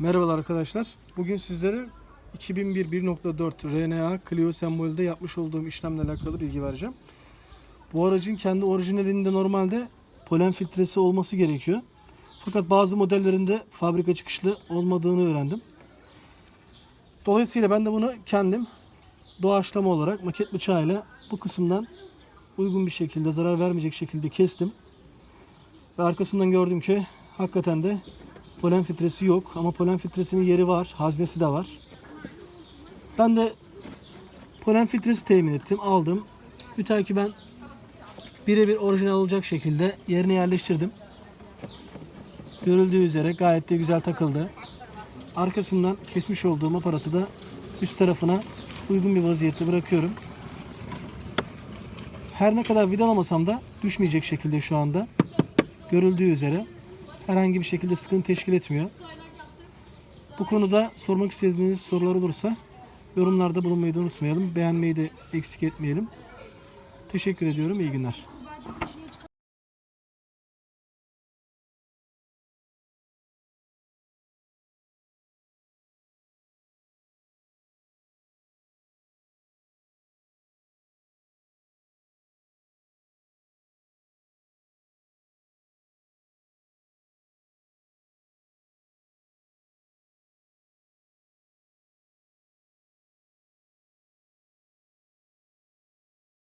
Merhabalar arkadaşlar. Bugün sizlere 2001 1.4 RNA Clio sembolde yapmış olduğum işlemle alakalı bilgi vereceğim. Bu aracın kendi orijinalinde normalde polen filtresi olması gerekiyor. Fakat bazı modellerinde fabrika çıkışlı olmadığını öğrendim. Dolayısıyla ben de bunu kendim doğaçlama olarak maket bıçağıyla bu kısımdan uygun bir şekilde zarar vermeyecek şekilde kestim. Ve arkasından gördüm ki hakikaten de polen filtresi yok ama polen filtresinin yeri var, haznesi de var. Ben de polen filtresi temin ettim, aldım. Müteaki ben birebir orijinal olacak şekilde yerine yerleştirdim. Görüldüğü üzere gayet de güzel takıldı. Arkasından kesmiş olduğum aparatı da üst tarafına uygun bir vaziyette bırakıyorum. Her ne kadar vidalamasam da düşmeyecek şekilde şu anda. Görüldüğü üzere herhangi bir şekilde sıkıntı teşkil etmiyor. Bu konuda sormak istediğiniz sorular olursa yorumlarda bulunmayı da unutmayalım. Beğenmeyi de eksik etmeyelim. Teşekkür ediyorum. İyi günler.